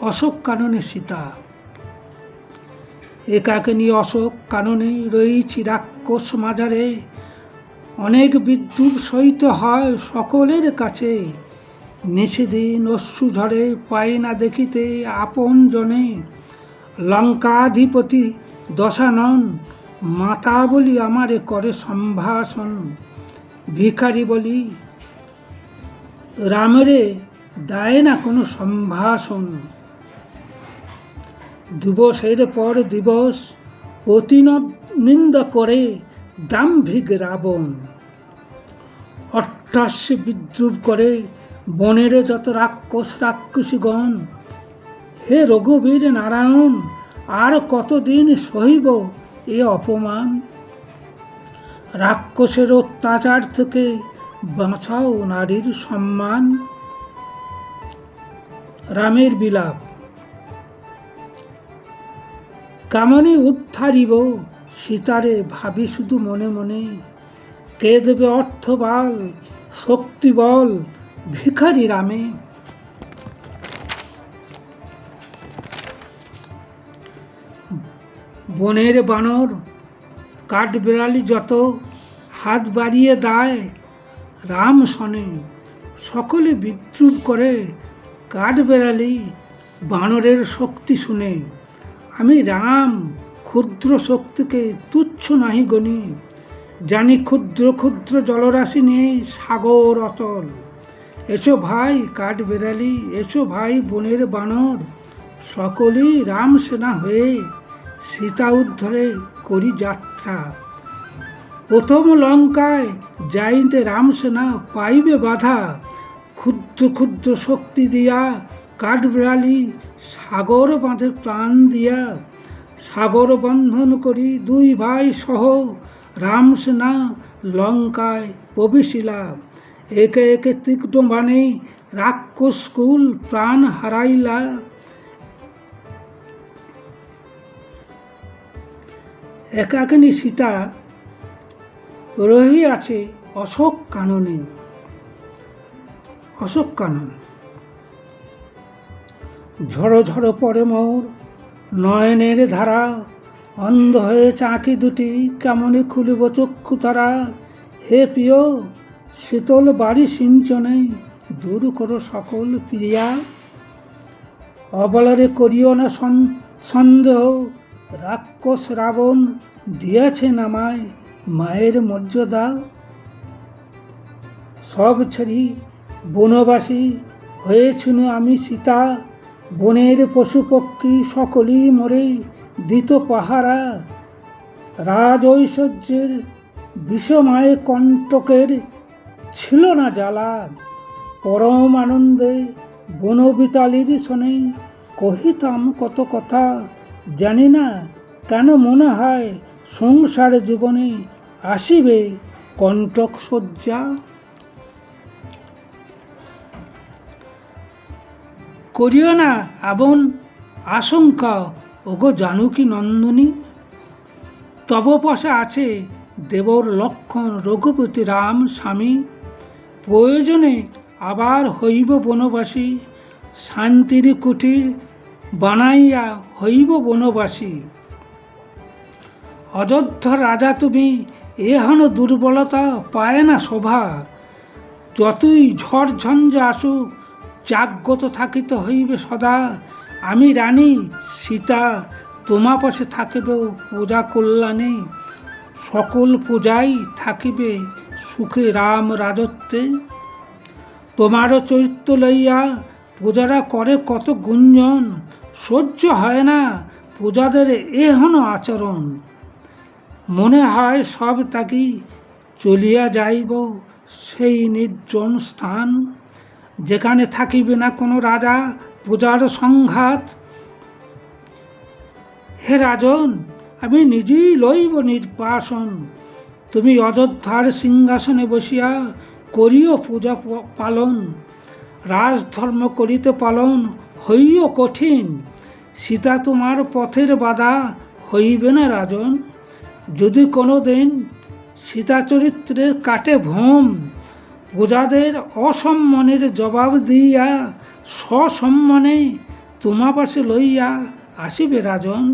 অশোক কাননে সীতা। একাকিনী অশোক কাননে রয়েছি রাক্ষস মাজারে? অনেক বিদ্যুৎ সহিত হয় সকলের কাছে। নিষেদিন অশ্রু ঝরে পায় না দেখিতে আপন জনে। লঙ্কাধিপতি দশানন, মাতা বলি আমারে করে সম্ভাষণ। ভিখারি বলি, রামরে দেয় না কোনো সম্ভাষণ। দিবসের পর দিবস অতিনদ নিন্দা করে দাম্ভিক রাবণ। অট্টাস্যে বিদ্রুপ করে বনের যত রাক্ষস রাক্ষসীগণ, হে রঘুবীর নারায়ণ, আর কতদিন সহিব এ অপমান? রাক্ষসের অত্যাচার থেকে বাঁচাও নারীর সম্মান। রামের বিলাপ। কামনে উদ্ধারিব। সীতারে ভাবি শুধু মনে মনে, কে দেবে অর্থবাল শক্তি বল, ভিখারি রামে। বনের বানর, কাঠবেড়ালি যত, হাত বাড়িয়ে দায় রাম শনে। সকলে বিদ্রুপ করে কাঠবেড়ালি বানরের শক্তি শুনে। আমি রাম, ক্ষুদ্র শক্তিকে তুচ্ছ নাহি গণি। জানি ক্ষুদ্র ক্ষুদ্র জলরাশি নেই সাগর অতল। এসো ভাই কাঠ বেড়ালি, এসো ভাই বনের বানর। সকলেই রাম সেনা হয়ে সীতা উদ্ধরে করি যাত্রা। প্রথম লঙ্কায় যাইতে রামসেনা পাইবে বাধা। ক্ষুদ্র ক্ষুদ্র শক্তি দিয়া কাঠবিড়ালি সাগর বাঁধে প্রাণ দিয়া, সাগর বন্ধন করি দুই ভাই সহ। রামসেনা লঙ্কায় প্রবেশিলা, একে একে তীক্ষ্ণ বাণে রাক্ষস কুল প্রাণ হারাইলা। একাকিনী সীতা রহি আছে অশোক কাননে, অশোক কানন। ঝড়ো ঝড়ো পরে মোর। নয়নের ধারা অন্ধ হয়ে চাঁকি দুটি কেমনে খুলিব চক্ষু তারা? হে প্রিয়, শীতল বাড়ি সিঞ্চনে দূর করো সকল প্রিয়া। অবলরে করিও না সন- সন্দেহ, রাক্ষস রাবণ দিয়েছেন আমায় মায়ের মর্যাদা। সব ছেড়ি বনবাসী হয়েছিল আমি সীতা। বনের পশু পক্ষী সকলই মরে দিত পাহারা। রাজ ঐশ্বর্যের বিষময় কণ্টকের ছিল না জ্বালা। পরম আনন্দে বনবিতালির শোনে কহিতাম কত কথা, জানি না কেন মনে হয় সংসার জীবনে আসিবে কণ্টক শয্যা। করিও না এমন আশঙ্কা। ওগো জানুকি নন্দনী, তব পাশে আছে দেবর লক্ষণ রঘুপতি রাম স্বামী। প্রয়োজনে আবার হইব বনবাসী, শান্তির কুটির বানাইয়া হইব বনবাসী। অযোধ্যা রাজা তুমি এহন দুর্বলতা পায় না শোভা। যতই ঝড় ঝঞ্ঝা আসুক জাগ্রত থাকিতে হইবে সদা। আমি রানী, সীতা, তোমা পাশে থাকিবে পূজা কল্যাণে। সকল পূজাই থাকিবে সুখে রাম রাজত্বে। তোমারও চরিত্র লইয়া পূজারা করে কত গুঞ্জন, সহ্য হয় না পূজাদের এহন আচরণ। মনে হয় সব তাকি চলিয়া যাইব সেই নির্জন স্থান। যেখানে থাকিবে না কোনো রাজা, পূজার সংঘাত। হে রাজন, আমি নিজেই লইব নির্বাসন। তুমি অযোধ্যার সিংহাসনে বসিয়া করিও পূজা পালন। রাজধর্ম করিতে পালন হইও কঠিন। সীতা তোমার পথের বাধা হইবে না রাজন। যদি কোনো দিন সীতা চরিত্রের কাটে ভোম প্রজাদের অসম্মানের জবাব দিয়া সসম্মানে তোমা লইয়া আসিবে রাজন।